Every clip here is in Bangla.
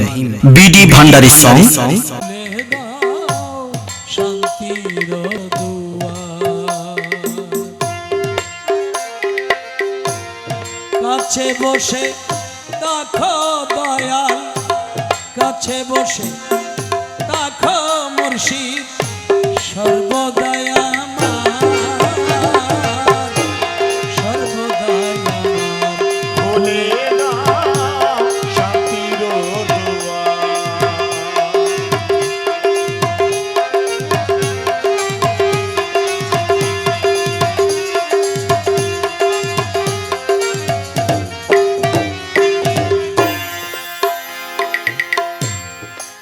রহিম বিডি ভান্ডারি সং। কাছে বসে দেখো দয়াল কাছে বসে দেখো মুর্শিদ সর্বদয়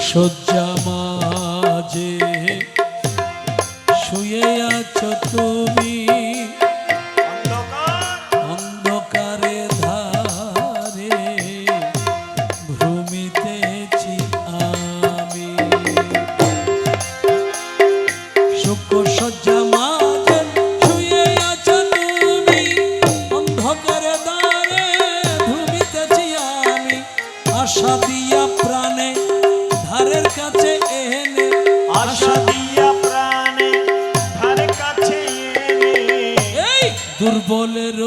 সজ্জা মাঝে। শুয়ে আছো তুমি। অন্ধকারে ধারে। ভূমিতেছি আমি। সুখ সজ্জা মাঝে শুয়ে আছো অন্ধকারে ধারে ভূমিতেছি আমি। আশা দিয়া প্রাণে কাছে এনে আশা দিয়া প্রাণে ধারে কাছে এনে। এই দুর্বলের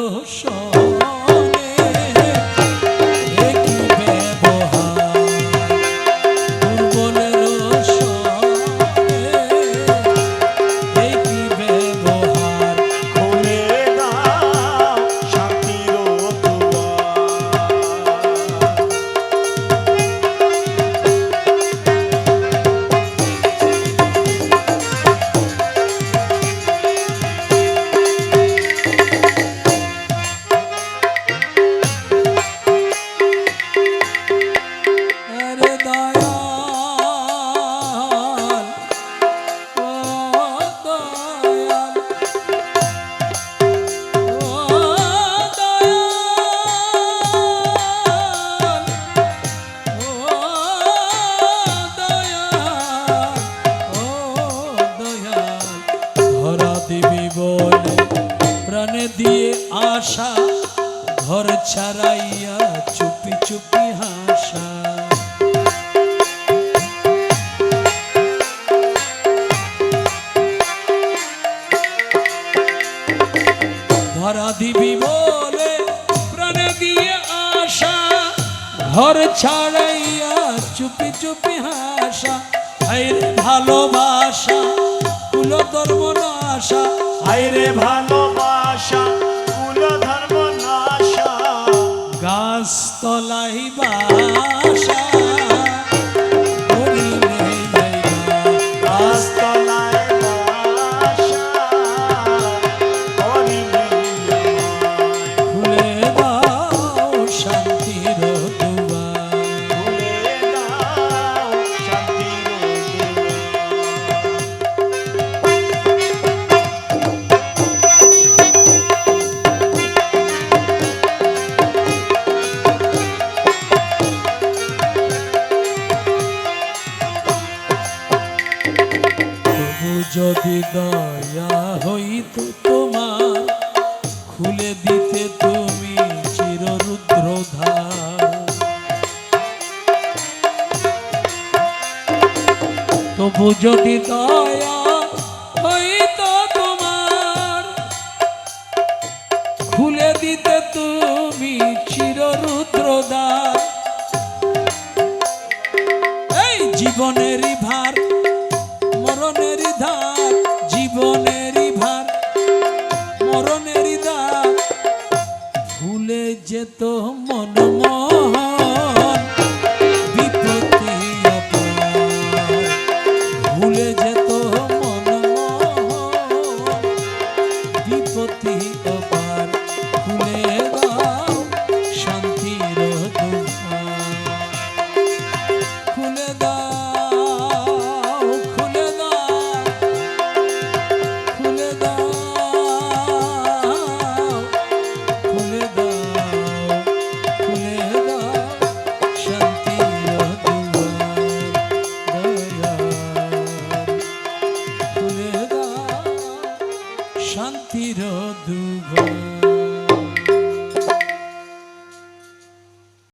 বলে, প্রাণে দিয়ে আশা, ঘর ছাড়াইয়া চুপি চুপি হাসা। ধরা দিবি বলে, প্রাণে দিয়ে আশা, ঘর ছাড়াইয়া চুপি চুপি হাসা। ভালোবাসা কুল ধর্ম নাশা আইরে ভালোবাসা কুল ধর্ম নাশা গাছ তলাই যদি দয়া হইত তোমার খুলে দিতে তুমি চিররুদ্রধার। তবু যদি দয়া quiero